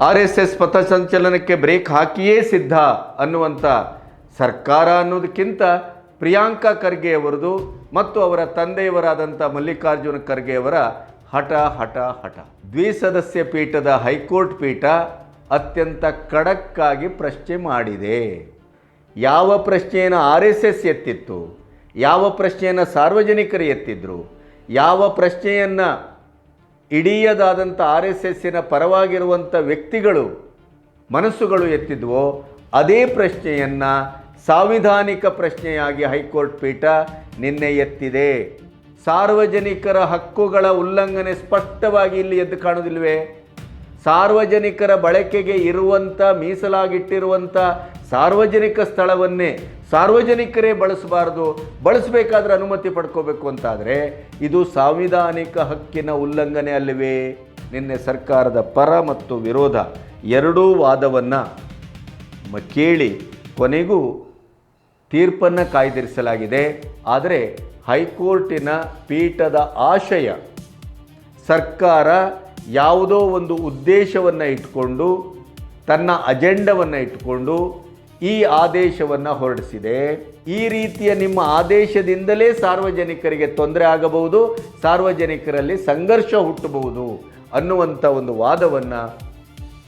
R S S ಪಥಸಂಚಲನಕ್ಕೆ break ಹಾಕಿಯೇ ಸಿದ್ಧ ಅನ್ನುವಂಥ ಸರ್ಕಾರ ಅನ್ನೋದಕ್ಕಿಂತ ಪ್ರಿಯಾಂಕಾ ಖರ್ಗೆ ಅವರದು ಮತ್ತು ಅವರ ತಂದೆಯವರಾದಂಥ ಮಲ್ಲಿಕಾರ್ಜುನ ಖರ್ಗೆ ಅವರ ಹಠ ಹಠ ಹಠ. ದ್ವಿಸದಸ್ಯ ಪೀಠದ ಹೈಕೋರ್ಟ್ ಪೀಠ ಅತ್ಯಂತ ಖಡಕ್ಕಾಗಿ ಪ್ರಶ್ನೆ ಮಾಡಿದೆ. ಯಾವ ಪ್ರಶ್ನೆಯನ್ನು ಆರ್ ಎಸ್ ಎಸ್ ಎತ್ತಿತ್ತು? ಯಾವ ಪ್ರಶ್ನೆಯನ್ನು ಸಾರ್ವಜನಿಕರು ಎತ್ತಿದ್ರು? ಯಾವ ಪ್ರಶ್ನೆಯನ್ನು ಇಡೀಯದಾದಂಥ ಆರ್ ಎಸ್ ಎಸ್ಸಿನ ಪರವಾಗಿರುವಂಥ ವ್ಯಕ್ತಿಗಳು ಮನಸ್ಸುಗಳು ಎತ್ತಿದ್ವೋ ಅದೇ ಪ್ರಶ್ನೆಯನ್ನು ಸಾಂವಿಧಾನಿಕ ಪ್ರಶ್ನೆಯಾಗಿ ಹೈಕೋರ್ಟ್ ಪೀಠ ನಿನ್ನೆ ಎತ್ತಿದೆ. ಸಾರ್ವಜನಿಕರ ಹಕ್ಕುಗಳ ಉಲ್ಲಂಘನೆ ಸ್ಪಷ್ಟವಾಗಿ ಇಲ್ಲಿ ಎದ್ದು ಕಾಣುವುದಿಲ್ವೇ ಸಾರ್ವಜನಿಕರ ಬಳಕೆಗೆ ಇರುವಂಥ ಮೀಸಲಾಗಿಟ್ಟಿರುವಂಥ ಸಾರ್ವಜನಿಕ ಸ್ಥಳವನ್ನೇ ಸಾರ್ವಜನಿಕರೇ ಬಳಸಬಾರ್ದು. ಬಳಸಬೇಕಾದ್ರೆ ಅನುಮತಿ ಪಡ್ಕೋಬೇಕು ಅಂತಾದರೆ ಇದು ಸಾಂವಿಧಾನಿಕ ಹಕ್ಕಿನ ಉಲ್ಲಂಘನೆ ಅಲ್ಲವೇ? ನಿನ್ನೆ ಸರ್ಕಾರದ ಪರ ಮತ್ತು ವಿರೋಧ ಎರಡೂ ವಾದವನ್ನು ಕೇಳಿ ಕೊನೆಗೂ ತೀರ್ಪನ್ನು ಕಾಯ್ದಿರಿಸಲಾಗಿದೆ. ಆದರೆ ಹೈಕೋರ್ಟಿನ ಪೀಠದ ಆಶಯ ಸರ್ಕಾರ ಯಾವುದೋ ಒಂದು ಉದ್ದೇಶವನ್ನು ಇಟ್ಕೊಂಡು, ತನ್ನ ಅಜೆಂಡವನ್ನು ಇಟ್ಕೊಂಡು ಈ ಆದೇಶವನ್ನು ಹೊರಡಿಸಿದೆ. ಈ ರೀತಿಯ ನಿಮ್ಮ ಆದೇಶದಿಂದಲೇ ಸಾರ್ವಜನಿಕರಿಗೆ ತೊಂದರೆ ಆಗಬಹುದು, ಸಾರ್ವಜನಿಕರಲ್ಲಿ ಸಂಘರ್ಷ ಹುಟ್ಟಬಹುದು ಅನ್ನುವಂಥ ಒಂದು ವಾದವನ್ನು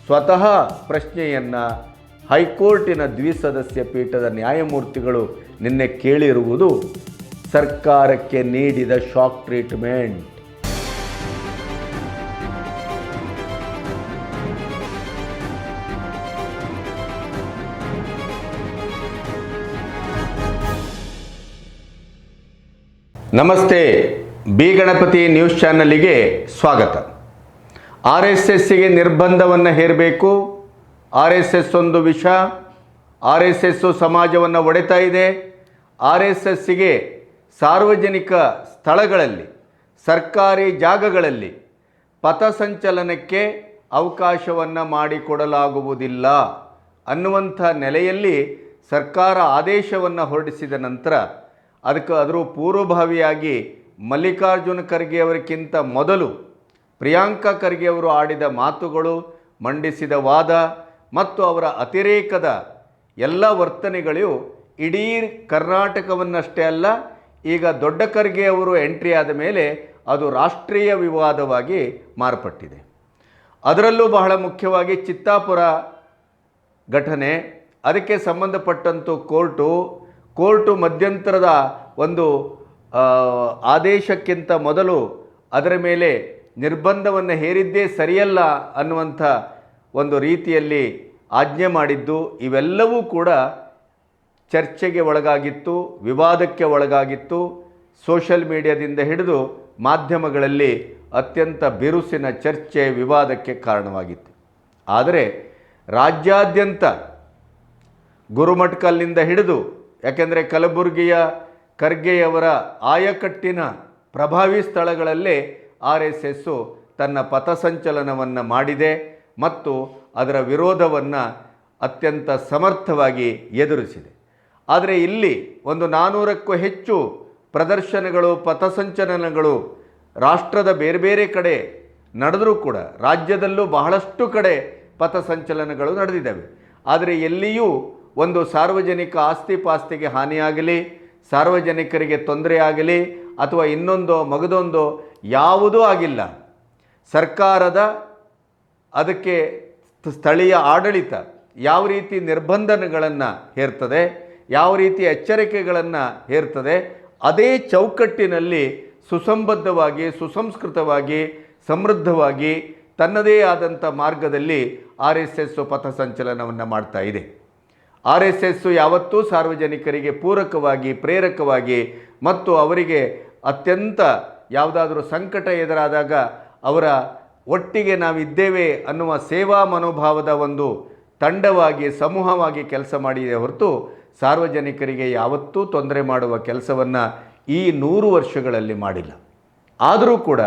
ಸ್ವತಃ ಪ್ರಶ್ನೆಯನ್ನು ಹೈಕೋರ್ಟಿನ ದ್ವಿಸದಸ್ಯ ಪೀಠದ ನ್ಯಾಯಮೂರ್ತಿಗಳು ನಿನ್ನೆ ಕೇಳಿರುವುದು ಸರ್ಕಾರಕ್ಕೆ ನೀಡಿದ shock treatment. Namaste, B Ganapathi news ಚಾನಲಿಗೆ ಸ್ವಾಗತ. ಆರ್ ಎಸ್ ಎಸ್ಸಿಗೆ ನಿರ್ಬಂಧವನ್ನು ಹೇರಬೇಕು. ಆರ್ ಎಸ್ ಎಸ್ ಒಂದು ವಿಷ. ಆರ್ ಎಸ್ ಎಸ್ಸು ಸಮಾಜವನ್ನು ಒಡೆತಾ ಇದೆ. ಆರ್ ಎಸ್ ಎಸ್ಸಿಗೆ ಸಾರ್ವಜನಿಕ ಸ್ಥಳಗಳಲ್ಲಿ, ಸರ್ಕಾರಿ ಜಾಗಗಳಲ್ಲಿ ಪಥಸಂಚಲನಕ್ಕೆ ಅವಕಾಶವನ್ನು ಮಾಡಿಕೊಡಲಾಗುವುದಿಲ್ಲ ಅನ್ನುವಂಥ ನೆಲೆಯಲ್ಲಿ ಸರ್ಕಾರ ಆದೇಶವನ್ನು ಹೊರಡಿಸಿದ ನಂತರ ಅದಕ್ಕೆ ಅದರ ಪೂರ್ವಭಾವಿಯಾಗಿ ಮಲ್ಲಿಕಾರ್ಜುನ ಖರ್ಗೆಯವರಿಗಿಂತ ಮೊದಲು ಪ್ರಿಯಾಂಕಾ ಖರ್ಗೆಯವರು ಆಡಿದ ಮಾತುಗಳು, ಮಂಡಿಸಿದ ವಾದ ಮತ್ತು ಅವರ ಅತಿರೇಕದ ಎಲ್ಲ ವರ್ತನೆಗಳು ಇಡೀ ಕರ್ನಾಟಕವನ್ನಷ್ಟೇ ಅಲ್ಲ, ಈಗ ದೊಡ್ಡ ಖರ್ಗೆಯವರು ಎಂಟ್ರಿ ಆದ ಮೇಲೆ ಅದು ರಾಷ್ಟ್ರೀಯ ವಿವಾದವಾಗಿ ಮಾರ್ಪಟ್ಟಿದೆ. ಅದರಲ್ಲೂ ಬಹಳ ಮುಖ್ಯವಾಗಿ ಚಿತ್ತಾಪುರ ಘಟನೆ, ಅದಕ್ಕೆ ಸಂಬಂಧಪಟ್ಟಂತೂ ಕೋರ್ಟು ಕೋರ್ಟು ಮಧ್ಯಂತರದ ಒಂದು ಆದೇಶಕ್ಕಿಂತ ಮೊದಲು ಅದರ ಮೇಲೆ ನಿರ್ಬಂಧವನ್ನು ಹೇರಿದ್ದೇ ಸರಿಯಲ್ಲ ಅನ್ನುವಂಥ ಒಂದು ರೀತಿಯಲ್ಲಿ ಆಜ್ಞೆ ಮಾಡಿದ್ದು, ಇವೆಲ್ಲವೂ ಕೂಡ ಚರ್ಚೆಗೆ ಒಳಗಾಗಿತ್ತು, ವಿವಾದಕ್ಕೆ ಒಳಗಾಗಿತ್ತು, ಸೋಷಲ್ ಮೀಡಿಯಾದಿಂದ ಹಿಡಿದು ಮಾಧ್ಯಮಗಳಲ್ಲಿ ಅತ್ಯಂತ ಬಿರುಸಿನ ಚರ್ಚೆ, ವಿವಾದಕ್ಕೆ ಕಾರಣವಾಗಿತ್ತು. ಆದರೆ ರಾಜ್ಯಾದ್ಯಂತ ಗುರುಮಠಕಲ್ನಿಂದ ಹಿಡಿದು ಯಾಕೆಂದರೆ ಕಲಬುರಗಿಯ ಖರ್ಗೆಯವರ ಆಯಕಟ್ಟಿನ ಪ್ರಭಾವಿ ಸ್ಥಳಗಳಲ್ಲೇ ಆರ್ ಎಸ್ ಎಸ್ಸು ತನ್ನ ಪಥಸಂಚಲನವನ್ನು ಮಾಡಿದೆ ಮತ್ತು ಅದರ ವಿರೋಧವನ್ನು ಅತ್ಯಂತ ಸಮರ್ಥವಾಗಿ ಎದುರಿಸಿದೆ. ಆದರೆ ಇಲ್ಲಿ ಒಂದು ನಾನ್ನೂರಕ್ಕೂ ಹೆಚ್ಚು ಪ್ರದರ್ಶನಗಳು, ಪಥಸಂಚಲನಗಳು ರಾಷ್ಟ್ರದ ಬೇರೆ ಬೇರೆ ಕಡೆ ನಡೆದರೂ ಕೂಡ ರಾಜ್ಯದಲ್ಲೂ ಬಹಳಷ್ಟು ಕಡೆ ಪಥಸಂಚಲನಗಳು ನಡೆದಿದ್ದಾವೆ. ಆದರೆ ಎಲ್ಲಿಯೂ ಒಂದು ಸಾರ್ವಜನಿಕ ಆಸ್ತಿ ಪಾಸ್ತಿಗೆ ಹಾನಿಯಾಗಲಿ, ಸಾರ್ವಜನಿಕರಿಗೆ ತೊಂದರೆ ಆಗಲಿ ಅಥವಾ ಇನ್ನೊಂದು ಮಗದೊಂದು ಯಾವುದೂ ಆಗಿಲ್ಲ. ಸರ್ಕಾರದ ಅದಕ್ಕೆ ಸ್ಥಳೀಯ ಆಡಳಿತ ಯಾವ ರೀತಿ ನಿರ್ಬಂಧನಗಳನ್ನು ಹೇರ್ತದೆ, ಯಾವ ರೀತಿ ಎಚ್ಚರಿಕೆಗಳನ್ನು ಹೇರ್ತದೆ, ಅದೇ ಚೌಕಟ್ಟಿನಲ್ಲಿ ಸುಸಂಬದ್ಧವಾಗಿ, ಸುಸಂಸ್ಕೃತವಾಗಿ, ಸಮೃದ್ಧವಾಗಿ ತನ್ನದೇ ಆದಂಥ ಮಾರ್ಗದಲ್ಲಿ ಆರ್ ಎಸ್ ಎಸ್ ಪಥಸಂಚಲನವನ್ನು ಮಾಡ್ತಾ ಇದೆ. ಆರ್ ಎಸ್ ಎಸ್ಸು ಯಾವತ್ತೂ ಸಾರ್ವಜನಿಕರಿಗೆ ಪೂರಕವಾಗಿ, ಪ್ರೇರಕವಾಗಿ ಮತ್ತು ಅವರಿಗೆ ಅತ್ಯಂತ ಯಾವುದಾದ್ರೂ ಸಂಕಟ ಎದುರಾದಾಗ ಅವರ ಒಟ್ಟಿಗೆ ನಾವಿದ್ದೇವೆ ಅನ್ನುವ ಸೇವಾ ಮನೋಭಾವದ ಒಂದು ತಂಡವಾಗಿ, ಸಮೂಹವಾಗಿ ಕೆಲಸ ಮಾಡಿದೆ ಹೊರತು ಸಾರ್ವಜನಿಕರಿಗೆ ಯಾವತ್ತೂ ತೊಂದರೆ ಮಾಡುವ ಕೆಲಸವನ್ನು ಈ ನೂರು ವರ್ಷಗಳಲ್ಲಿ ಮಾಡಿಲ್ಲ. ಆದರೂ ಕೂಡ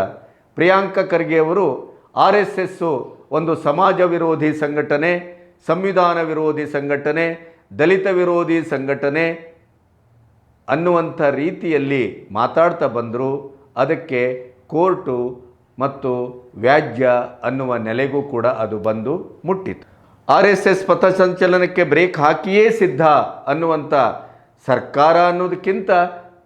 ಪ್ರಿಯಾಂಕ ಖರ್ಗೆ ಅವರು ಆರ್ ಎಸ್ ಎಸ್ಸು ಒಂದು ಸಮಾಜ ವಿರೋಧಿ ಸಂಘಟನೆ ಸಂವಿಧಾನ ವಿರೋಧಿ ಸಂಘಟನೆ, ದಲಿತ ವಿರೋಧಿ ಸಂಘಟನೆ ಅನ್ನುವಂಥ ರೀತಿಯಲ್ಲಿ ಮಾತಾಡ್ತಾ ಬಂದರು. ಅದಕ್ಕೆ ಕೋರ್ಟು ಮತ್ತು ವ್ಯಾಜ್ಯ ಅನ್ನುವ ನೆಲೆಗೂ ಕೂಡ ಅದು ಬಂದು ಮುಟ್ಟಿತು ಆರ್ ಎಸ್ ಎಸ್ ಪಥಸಂಚಲನಕ್ಕೆ ಬ್ರೇಕ್ ಹಾಕಿಯೇ ಸಿದ್ಧ ಅನ್ನುವಂಥ ಸರ್ಕಾರ ಅನ್ನೋದಕ್ಕಿಂತ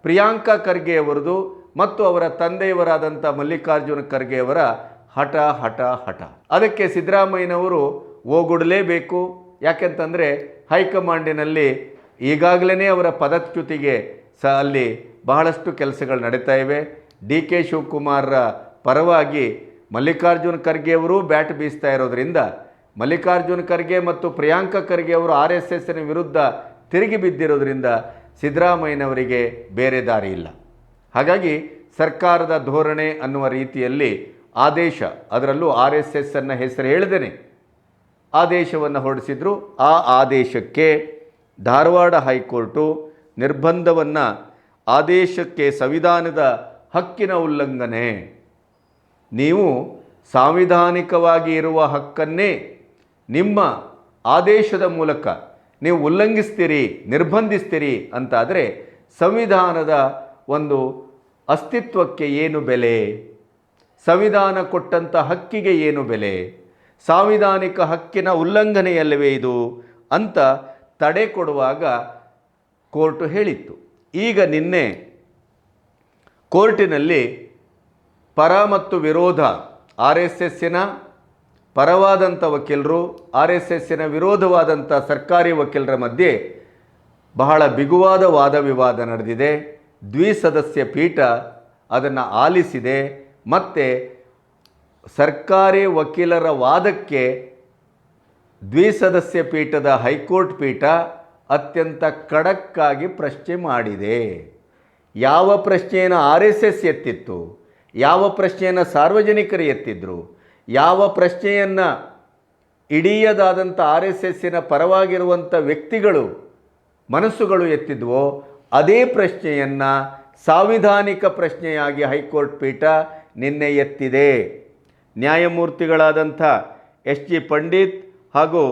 ಪ್ರಿಯಾಂಕಾ ಖರ್ಗೆಯವರದು ಮತ್ತು ಅವರ ತಂದೆಯವರಾದಂಥ ಮಲ್ಲಿಕಾರ್ಜುನ ಖರ್ಗೆಯವರ ಹಠ ಹಠ ಹಠ. ಅದಕ್ಕೆ ಸಿದ್ದರಾಮಯ್ಯನವರು ಓಗೊಡಲೇಬೇಕು ಯಾಕೆಂತಂದರೆ ಹೈಕಮಾಂಡಿನಲ್ಲಿ ಈಗಾಗಲೇ ಅವರ ಪದಚ್ಯುತಿಗೆ ಸ ಅಲ್ಲಿ ಬಹಳಷ್ಟು ಕೆಲಸಗಳು ನಡೀತಾ ಇವೆ. ಡಿ ಕೆ ಶಿವಕುಮಾರ್ರ ಪರವಾಗಿ ಮಲ್ಲಿಕಾರ್ಜುನ ಖರ್ಗೆ ಅವರು ಬ್ಯಾಟ್ ಬೀಸ್ತಾ ಇರೋದ್ರಿಂದ ಮಲ್ಲಿಕಾರ್ಜುನ್ ಖರ್ಗೆ ಮತ್ತು ಪ್ರಿಯಾಂಕ ಖರ್ಗೆ ಅವರು ಆರ್ ಎಸ್ ಎಸ್ನ ವಿರುದ್ಧ ತಿರುಗಿ ಬಿದ್ದಿರೋದ್ರಿಂದ ಸಿದ್ದರಾಮಯ್ಯನವರಿಗೆ ಬೇರೆ ದಾರಿ ಇಲ್ಲ. ಹಾಗಾಗಿ ಸರ್ಕಾರದ ಧೋರಣೆ ಅನ್ನುವ ರೀತಿಯಲ್ಲಿ ಆದೇಶ, ಅದರಲ್ಲೂ ಆರ್ ಎಸ್ ಎಸ್ ಅನ್ನ ಹೆಸರು ಹೇಳ್ದೇನೆ ಆದೇಶವನ್ನು ಹೊರಡಿಸಿದ್ರು. ಆ ಆದೇಶಕ್ಕೆ ಧಾರವಾಡ ಹೈಕೋರ್ಟು ನಿರ್ಬಂಧವನ್ನು ಆದೇಶಕ್ಕೆ ಸಂವಿಧಾನದ ಹಕ್ಕಿನ ಉಲ್ಲಂಘನೆ. ನೀವು ಸಾಂವಿಧಾನಿಕವಾಗಿ ಇರುವ ಹಕ್ಕನ್ನೇ ನಿಮ್ಮ ಆದೇಶದ ಮೂಲಕ ನೀವು ಉಲ್ಲಂಘಿಸ್ತೀರಿ, ನಿರ್ಬಂಧಿಸ್ತೀರಿ ಅಂತಾದರೆ ಸಂವಿಧಾನದ ಒಂದು ಅಸ್ತಿತ್ವಕ್ಕೆ ಏನು ಬೆಲೆ? ಸಂವಿಧಾನ ಕೊಟ್ಟಂಥ ಹಕ್ಕಿಗೆ ಏನು ಬೆಲೆ? ಸಾಂವಿಧಾನಿಕ ಹಕ್ಕಿನ ಉಲ್ಲಂಘನೆಯಲ್ಲವೇ ಇದು ಅಂತ ತಡೆ ಕೊಡುವಾಗ ಕೋರ್ಟು ಹೇಳಿತ್ತು. ಈಗ ನಿನ್ನೆ ಕೋರ್ಟಿನಲ್ಲಿ ಪರ ಮತ್ತು ವಿರೋಧ, ಆರ್ ಎಸ್ ಎಸ್ಸಿನ ಪರವಾದಂಥ ವಕೀಲರು, ಆರ್ ಎಸ್ ಎಸ್ಸಿನ ವಿರೋಧವಾದಂಥ ಸರ್ಕಾರಿ ವಕೀಲರ ಮಧ್ಯೆ ಬಹಳ ಬಿಗುವಾದ ವಾದ ವಿವಾದ ನಡೆದಿದೆ. ದ್ವಿಸದಸ್ಯ ಪೀಠ ಅದನ್ನು ಆಲಿಸಿದೆ. ಮತ್ತು ಸರ್ಕಾರಿ ವಕೀಲರ ವಾದಕ್ಕೆ ದ್ವಿಸದಸ್ಯ ಪೀಠದ ಹೈಕೋರ್ಟ್ ಪೀಠ ಅತ್ಯಂತ ಖಡಕ್ಕಾಗಿ ಪ್ರಶ್ನೆ ಮಾಡಿದೆ. ಯಾವ ಪ್ರಶ್ನೆಯನ್ನು ಆರ್ ಎಸ್ ಎಸ್ ಎತ್ತಿತ್ತು? ಯಾವ ಪ್ರಶ್ನೆಯನ್ನು ಸಾರ್ವಜನಿಕರು ಎತ್ತಿದ್ರು? ಯಾವ ಪ್ರಶ್ನೆಯನ್ನು ಇಡೀಯದಾದಂಥ ಆರ್ ಎಸ್ ಎಸ್ಸಿನ ಪರವಾಗಿರುವಂಥ ವ್ಯಕ್ತಿಗಳು ಮನಸ್ಸುಗಳು ಎತ್ತಿದ್ವೋ, ಅದೇ ಪ್ರಶ್ನೆಯನ್ನು ಸಾಂವಿಧಾನಿಕ ಪ್ರಶ್ನೆಯಾಗಿ ಹೈಕೋರ್ಟ್ ಪೀಠ ನಿನ್ನೆ ಎತ್ತಿದೆ. ನ್ಯಾಯಮೂರ್ತಿಗಳಾದಂಥ ಎಸ್ ಜಿ ಪಂಡಿತ್ ಹಾಗೂ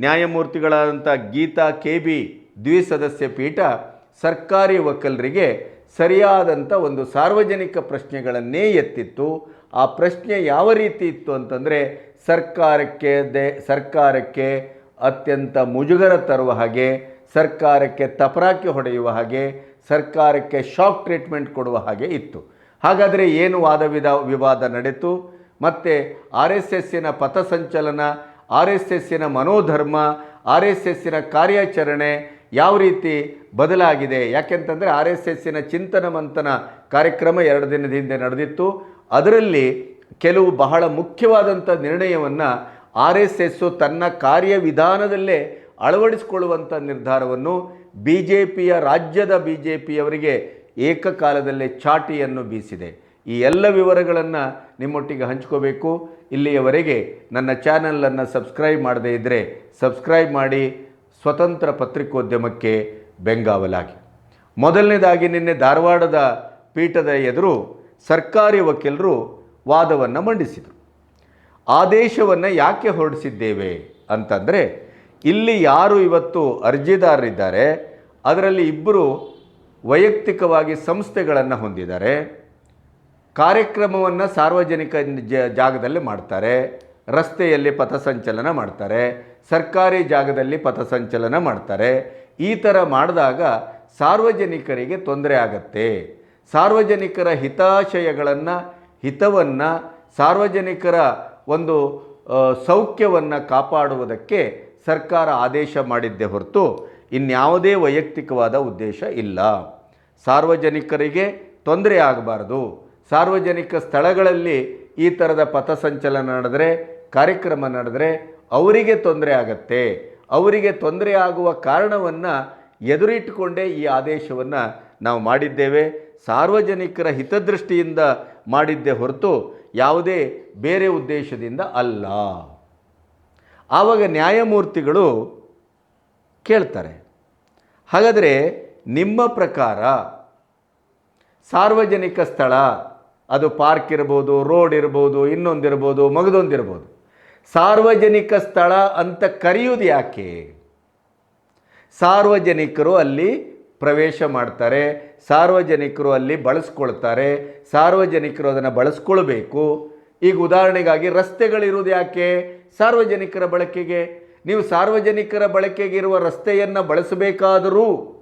ನ್ಯಾಯಮೂರ್ತಿಗಳಾದಂಥ ಗೀತಾ ಕೆ ಬಿ ದ್ವಿಸದಸ್ಯ ಪೀಠ ಸರ್ಕಾರಿ ವಕೀಲರಿಗೆ ಸರಿಯಾದಂಥ ಒಂದು ಸಾರ್ವಜನಿಕ ಪ್ರಶ್ನೆಗಳನ್ನೇ ಎತ್ತಿತ್ತು. ಆ ಪ್ರಶ್ನೆ ಯಾವ ರೀತಿ ಇತ್ತು ಅಂತಂದರೆ ಸರ್ಕಾರಕ್ಕೆ ದೆ, ಸರ್ಕಾರಕ್ಕೆ ಅತ್ಯಂತ ಮುಜುಗರ ತರುವ ಹಾಗೆ, ಸರ್ಕಾರಕ್ಕೆ ತಪರಾಕಿ ಹೊಡೆಯುವ ಹಾಗೆ, ಸರ್ಕಾರಕ್ಕೆ ಶಾಕ್ ಟ್ರೀಟ್ಮೆಂಟ್ ಕೊಡುವ ಹಾಗೆ ಇತ್ತು. ಹಾಗಾದರೆ ಏನು ವಾದ ವಿದ, ವಿವಾದ ನಡೆಯಿತು ಮತ್ತು ಆರ್ ಎಸ್ ಎಸ್ಸಿನ ಪಥಸಂಚಲನ, ಆರ್ ಎಸ್ ಎಸ್ಸಿನ ಮನೋಧರ್ಮ, ಆರ್ ಎಸ್ ಎಸ್ಸಿನ ಕಾರ್ಯಾಚರಣೆ ಯಾವ ರೀತಿ ಬದಲಾಗಿದೆ? ಯಾಕೆಂತಂದರೆ ಆರ್ ಎಸ್ ಎಸ್ಸಿನ ಚಿಂತನ ಮಂಥನ ಕಾರ್ಯಕ್ರಮ ಎರಡು ದಿನದ ಹಿಂದೆ ನಡೆದಿತ್ತು. ಅದರಲ್ಲಿ ಕೆಲವು ಬಹಳ ಮುಖ್ಯವಾದಂಥ ನಿರ್ಣಯವನ್ನು ಆರ್ ಎಸ್ ಎಸ್ಸು ತನ್ನ ಕಾರ್ಯವಿಧಾನದಲ್ಲೇ ಅಳವಡಿಸಿಕೊಳ್ಳುವಂಥ ನಿರ್ಧಾರವನ್ನು ಬಿ ಜೆ ಪಿಯ, ರಾಜ್ಯದ ಬಿ ಜೆ ಪಿಯವರಿಗೆ ಏಕಕಾಲದಲ್ಲೇ ಚಾಟಿಯನ್ನು ಬೀಸಿದೆ. ಈ ಎಲ್ಲ ವಿವರಗಳನ್ನು ನಿಮ್ಮೊಟ್ಟಿಗೆ ಹಂಚ್ಕೋಬೇಕು. ಇಲ್ಲಿಯವರೆಗೆ ನನ್ನ ಚಾನಲನ್ನು ಸಬ್ಸ್ಕ್ರೈಬ್ ಮಾಡದೇ ಇದ್ದರೆ ಸಬ್ಸ್ಕ್ರೈಬ್ ಮಾಡಿ ಸ್ವತಂತ್ರ ಪತ್ರಿಕೋದ್ಯಮಕ್ಕೆ ಬೆಂಗಾವಲಾಗಿ. ಮೊದಲನೇದಾಗಿ ನಿನ್ನೆ ಧಾರವಾಡದ ಪೀಠದ ಎದುರು ಸರ್ಕಾರಿ ವಕೀಲರು ವಾದವನ್ನು ಮಂಡಿಸಿದರು. ಆದೇಶವನ್ನು ಯಾಕೆ ಹೊರಡಿಸಿದ್ದೇವೆ ಅಂತಂದರೆ, ಇಲ್ಲಿ ಯಾರು ಇವತ್ತು ಅರ್ಜಿದಾರರಿದ್ದಾರೆ, ಅದರಲ್ಲಿ ಇಬ್ಬರು ವೈಯಕ್ತಿಕವಾಗಿ ಸಂಸ್ಥೆಗಳನ್ನು ಹೊಂದಿದ್ದಾರೆ. ಕಾರ್ಯಕ್ರಮವನ್ನು ಸಾರ್ವಜನಿಕ ಜ, ಜಾಗದಲ್ಲಿ ಮಾಡ್ತಾರೆ. ರಸ್ತೆಯಲ್ಲಿ ಪಥಸಂಚಲನ ಮಾಡ್ತಾರೆ. ಸರ್ಕಾರಿ ಜಾಗದಲ್ಲಿ ಪಥಸಂಚಲನ ಮಾಡ್ತಾರೆ. ಈ ಥರ ಮಾಡಿದಾಗ ಸಾರ್ವಜನಿಕರಿಗೆ ತೊಂದರೆ ಆಗತ್ತೆ. ಸಾರ್ವಜನಿಕರ ಹಿತಾಶಯಗಳನ್ನು, ಹಿತವನ್ನು, ಸಾರ್ವಜನಿಕರ ಒಂದು ಸೌಖ್ಯವನ್ನು ಕಾಪಾಡುವುದಕ್ಕೆ ಸರ್ಕಾರ ಆದೇಶ ಮಾಡಿದ್ದೇ ಹೊರತು ಇನ್ಯಾವುದೇ ವೈಯಕ್ತಿಕವಾದ ಉದ್ದೇಶ ಇಲ್ಲ. ಸಾರ್ವಜನಿಕರಿಗೆ ತೊಂದರೆ ಆಗಬಾರ್ದು. ಸಾರ್ವಜನಿಕ ಸ್ಥಳಗಳಲ್ಲಿ ಈ ಥರದ ಪಥಸಂಚಲನ ನಡೆದರೆ, ಕಾರ್ಯಕ್ರಮ ನಡೆದರೆ ಅವರಿಗೆ ತೊಂದರೆ ಆಗತ್ತೆ. ಅವರಿಗೆ ತೊಂದರೆ ಆಗುವ ಕಾರಣವನ್ನು ಎದುರಿಟ್ಟುಕೊಂಡೇ ಈ ಆದೇಶವನ್ನು ನಾವು ಮಾಡಿದ್ದೇವೆ. ಸಾರ್ವಜನಿಕರ ಹಿತದೃಷ್ಟಿಯಿಂದ ಮಾಡಿದ್ದೇ ಹೊರತು ಯಾವುದೇ ಬೇರೆ ಉದ್ದೇಶದಿಂದ ಅಲ್ಲ. ಆವಾಗ ನ್ಯಾಯಮೂರ್ತಿಗಳು ಕೇಳ್ತಾರೆ, ಹಾಗಾದರೆ ನಿಮ್ಮ ಪ್ರಕಾರ ಸಾರ್ವಜನಿಕ ಸ್ಥಳ ಅದು ಪಾರ್ಕ್ ಇರ್ಬೋದು, ರೋಡ್ ಇರ್ಬೋದು ಇನ್ನೊಂದಿರ್ಬೋದು ಮಗದೊಂದಿರ್ಬೋದು ಸಾರ್ವಜನಿಕ ಸ್ಥಳ ಅಂತ ಕರೆಯುವುದು ಯಾಕೆ? ಸಾರ್ವಜನಿಕರು ಅಲ್ಲಿ ಪ್ರವೇಶ ಮಾಡ್ತಾರೆ, ಸಾರ್ವಜನಿಕರು ಅಲ್ಲಿ ಬಳಸ್ಕೊಳ್ತಾರೆ, ಸಾರ್ವಜನಿಕರು ಅದನ್ನು ಬಳಸ್ಕೊಳ್ಬೇಕು. ಈಗ ಉದಾಹರಣೆಗಾಗಿ ರಸ್ತೆಗಳಿರುವುದು ಯಾಕೆ? ಸಾರ್ವಜನಿಕರ ಬಳಕೆಗೆ. ನೀವು ಸಾರ್ವಜನಿಕರ ಬಳಕೆಗಿರುವ ರಸ್ತೆಯನ್ನು ಬಳಸಬೇಕಾದರೂ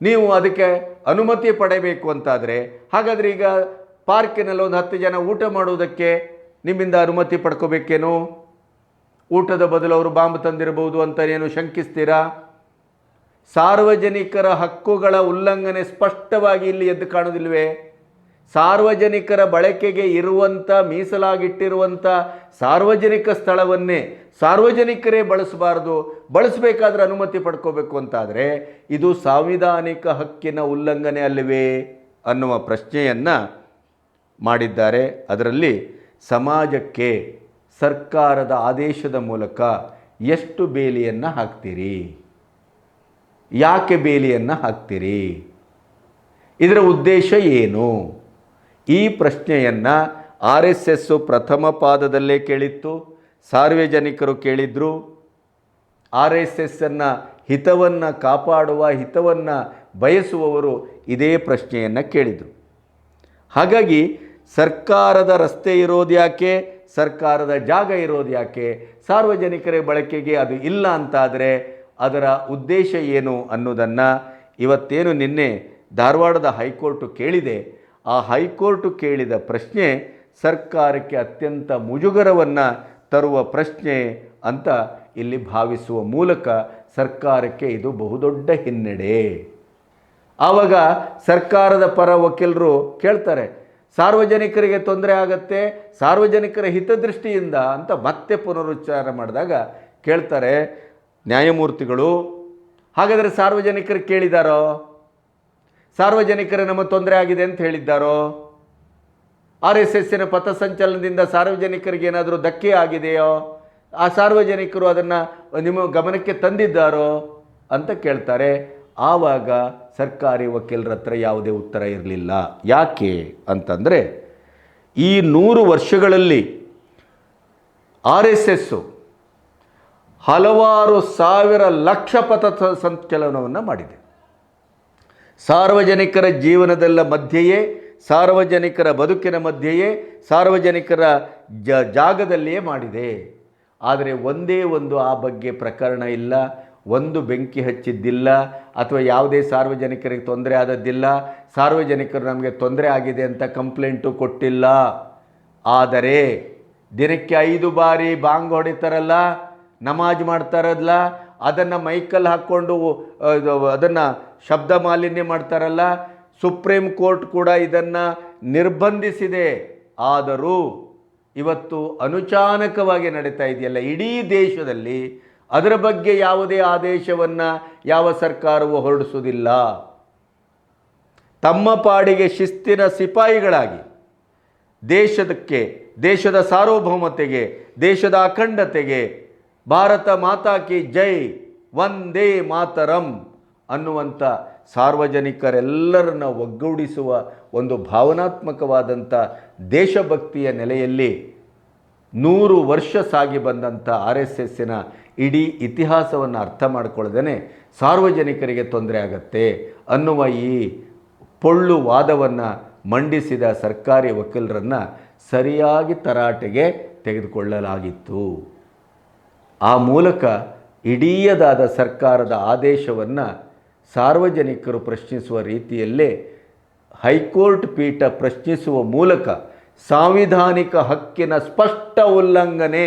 ನೀವು ಅದಕ್ಕೆ ಅನುಮತಿ ಪಡೆಯಬೇಕು ಅಂತಾದರೆ, ಹಾಗಾದರೆ ಈಗ ಪಾರ್ಕಿನಲ್ಲಿ ಒಂದು ಹತ್ತು ಜನ ಊಟ ಮಾಡುವುದಕ್ಕೆ ನಿಮ್ಮಿಂದ ಅನುಮತಿ ಪಡ್ಕೋಬೇಕೇನು? ಊಟದ ಬದಲು ಅವರು ಬಾಂಬ್ ತಂದಿರಬಹುದು ಅಂತ ಏನು ಶಂಕಿಸ್ತೀರಾ? ಸಾರ್ವಜನಿಕರ ಹಕ್ಕುಗಳ ಉಲ್ಲಂಘನೆ ಸ್ಪಷ್ಟವಾಗಿ ಇಲ್ಲಿ ಎದ್ದು ಕಾಣುವುದಿಲ್ವೇ ಸಾರ್ವಜನಿಕರ ಬಳಕೆಗೆ ಇರುವಂಥ ಮೀಸಲಾಗಿಟ್ಟಿರುವಂಥ ಸಾರ್ವಜನಿಕ ಸ್ಥಳವನ್ನೇ ಸಾರ್ವಜನಿಕರೇ ಬಳಸಬಾರ್ದು. ಬಳಸಬೇಕಾದ್ರೆ ಅನುಮತಿ ಪಡ್ಕೋಬೇಕು ಅಂತಾದರೆ ಇದು ಸಾಂವಿಧಾನಿಕ ಹಕ್ಕಿನ ಉಲ್ಲಂಘನೆ ಅಲ್ಲವೇ ಅನ್ನುವ ಪ್ರಶ್ನೆಯನ್ನು ಮಾಡಿದ್ದಾರೆ. ಅದರಲ್ಲಿ ಸಮಾಜಕ್ಕೆ ಸರ್ಕಾರದ ಆದೇಶದ ಮೂಲಕ ಎಷ್ಟು ಬೇಲಿಯನ್ನು ಹಾಕ್ತೀರಿ? ಯಾಕೆ ಬೇಲಿಯನ್ನು ಹಾಕ್ತೀರಿ? ಇದರ ಉದ್ದೇಶ ಏನು? ಈ ಪ್ರಶ್ನೆಯನ್ನು ಆರ್ ಎಸ್ ಎಸ್ಸು ಪ್ರಥಮ ಪಾದದಲ್ಲೇ ಕೇಳಿತ್ತು. ಸಾರ್ವಜನಿಕರು ಕೇಳಿದ್ರು. ಆರ್ ಎಸ್ ಎಸ್ಸನ್ನು ಹಿತವನ್ನು ಕಾಪಾಡುವ, ಹಿತವನ್ನು ಬಯಸುವವರು ಇದೇ ಪ್ರಶ್ನೆಯನ್ನು ಕೇಳಿದರು. ಹಾಗಾಗಿ ಸರ್ಕಾರದ ರಸ್ತೆ ಇರೋದು ಯಾಕೆ? ಸರ್ಕಾರದ ಜಾಗ ಇರೋದು ಯಾಕೆ? ಸಾರ್ವಜನಿಕರ ಬಳಕೆಗೆ ಅದು ಇಲ್ಲ ಅಂತಾದರೆ ಅದರ ಉದ್ದೇಶ ಏನು ಅನ್ನೋದನ್ನು ಇವತ್ತೇನು ನಿನ್ನೆ ಧಾರವಾಡದ ಹೈಕೋರ್ಟು ಕೇಳಿದೆ. ಆ ಹೈಕೋರ್ಟು ಕೇಳಿದ ಪ್ರಶ್ನೆ ಸರ್ಕಾರಕ್ಕೆ ಅತ್ಯಂತ ಮುಜುಗರವನ್ನು ತರುವ ಪ್ರಶ್ನೆ ಅಂತ ಇಲ್ಲಿ ಭಾವಿಸುವ ಮೂಲಕ ಸರ್ಕಾರಕ್ಕೆ ಇದು ಬಹುದೊಡ್ಡ ಹಿನ್ನಡೆ. ಆವಾಗ ಸರ್ಕಾರದ ಪರ ವಕೀಲರು ಕೇಳ್ತಾರೆ, ಸಾರ್ವಜನಿಕರಿಗೆ ತೊಂದರೆ ಆಗತ್ತೆ, ಸಾರ್ವಜನಿಕರ ಹಿತದೃಷ್ಟಿಯಿಂದ ಅಂತ ಮತ್ತೆ ಪುನರುಚ್ಚಾರ ಮಾಡಿದಾಗ ಕೇಳ್ತಾರೆ, ನ್ಯಾಯಮೂರ್ತಿಗಳು, ಹಾಗಾದರೆ ಸಾರ್ವಜನಿಕರು ಕೇಳಿದಾರೋ? ಸಾರ್ವಜನಿಕರ ನಮ್ಮ ತೊಂದರೆ ಆಗಿದೆ ಅಂತ ಹೇಳಿದ್ದಾರೋ? ಆರ್ ಎಸ್ ಎಸ್ಸಿನ ಪಥಸಂಚಲನದಿಂದ ಸಾರ್ವಜನಿಕರಿಗೆ ಏನಾದರೂ ಧಕ್ಕೆ ಆಗಿದೆಯೋ? ಆ ಸಾರ್ವಜನಿಕರು ಅದನ್ನು ನಿಮ್ಮ ಗಮನಕ್ಕೆ ತಂದಿದ್ದಾರೋ ಅಂತ ಕೇಳ್ತಾರೆ. ಆವಾಗ ಸರ್ಕಾರಿ ವಕೀಲರ ಹತ್ರ ಯಾವುದೇ ಉತ್ತರ ಇರಲಿಲ್ಲ. ಯಾಕೆ ಅಂತಂದರೆ, ಈ ನೂರು ವರ್ಷಗಳಲ್ಲಿ ಆರ್ ಎಸ್ ಎಸ್ಸು ಹಲವಾರು ಸಾವಿರ ಲಕ್ಷ ಪಥ ಸಂಚಲನವನ್ನು ಮಾಡಿದೆ. ಸಾರ್ವಜನಿಕರ ಜೀವನದಲ್ಲ ಮಧ್ಯೆಯೇ, ಸಾರ್ವಜನಿಕರ ಬದುಕಿನ ಮಧ್ಯೆಯೇ, ಸಾರ್ವಜನಿಕರ ಜ, ಜಾಗದಲ್ಲಿಯೇ ಮಾಡಿದೆ. ಆದರೆ ಒಂದೇ ಒಂದು ಆ ಬಗ್ಗೆ ಪ್ರಕರಣ ಇಲ್ಲ, ಒಂದು ಬೆಂಕಿ ಹಚ್ಚಿದ್ದಿಲ್ಲ, ಅಥವಾ ಯಾವುದೇ ಸಾರ್ವಜನಿಕರಿಗೆ ತೊಂದರೆ ಆದದ್ದಿಲ್ಲ, ಸಾರ್ವಜನಿಕರು ನಮಗೆ ತೊಂದರೆ ಆಗಿದೆ ಅಂತ ಕಂಪ್ಲೇಂಟು ಕೊಟ್ಟಿಲ್ಲ. ಆದರೆ ದಿನಕ್ಕೆ ಐದು ಬಾರಿ ಬಾಂಗ್ ಹೊಡಿತಾರಲ್ಲ, ನಮಾಜ್ ಮಾಡ್ತಾರಲ್ಲ, ಅದನ್ನು ಮೈಕಲ್ಲಿ ಹಾಕ್ಕೊಂಡು ಅದನ್ನು ಶಬ್ದ ಮಾಲಿನ್ಯ ಮಾಡ್ತಾರಲ್ಲ, ಸುಪ್ರೀಂ ಕೋರ್ಟ್ ಕೂಡ ಇದನ್ನು ನಿರ್ಬಂಧಿಸಿದೆ. ಆದರೂ ಇವತ್ತು ಅನುಚಾನಕವಾಗಿ ನಡೀತಾ ಇದೆಯಲ್ಲ, ಇಡೀ ದೇಶದಲ್ಲಿ ಅದರ ಬಗ್ಗೆ ಯಾವುದೇ ಆದೇಶವನ್ನು ಯಾವ ಸರ್ಕಾರವೂ ಹೊರಡಿಸುವುದಿಲ್ಲ. ತಮ್ಮ ಪಾಡಿಗೆ ಶಿಸ್ತಿನ ಸಿಪಾಯಿಗಳಾಗಿ ದೇಶದಕ್ಕೆ, ದೇಶದ ಸಾರ್ವಭೌಮತೆಗೆ, ದೇಶದ ಅಖಂಡತೆಗೆ ಭಾರತ ಮಾತಾ ಕಿ ಜೈ, ವಂದೇ ಮಾತರಂ. ಅನ್ನುವಂಥ ಸಾರ್ವಜನಿಕರೆಲ್ಲರನ್ನ ಒಗ್ಗೂಡಿಸುವ ಒಂದು ಭಾವನಾತ್ಮಕವಾದಂಥ ದೇಶಭಕ್ತಿಯ ನೆಲೆಯಲ್ಲಿ ನೂರು ವರ್ಷ ಸಾಗಿ ಬಂದಂಥ ಆರ್ ಎಸ್ ಎಸ್ಸಿನ ಇಡೀ ಇತಿಹಾಸವನ್ನು ಅರ್ಥ ಮಾಡಿಕೊಳ್ಳದೇ ಸಾರ್ವಜನಿಕರಿಗೆ ತೊಂದರೆ ಆಗತ್ತೆ ಅನ್ನುವ ಈ ಪೊಳ್ಳು ವಾದವನ್ನು ಮಂಡಿಸಿದ ಸರ್ಕಾರಿ ವಕೀಲರನ್ನು ಸರಿಯಾಗಿ ತರಾಟೆಗೆ ತೆಗೆದುಕೊಳ್ಳಲಾಗಿತ್ತು. ಆ ಮೂಲಕ ಇಡೀಯದಾದ ಸರ್ಕಾರದ ಆದೇಶವನ್ನು ಸಾರ್ವಜನಿಕರು ಪ್ರಶ್ನಿಸುವ ರೀತಿಯಲ್ಲೇ ಹೈಕೋರ್ಟ್ ಪೀಠ ಪ್ರಶ್ನಿಸುವ ಮೂಲಕ ಸಾಂವಿಧಾನಿಕ ಹಕ್ಕಿನ ಸ್ಪಷ್ಟ ಉಲ್ಲಂಘನೆ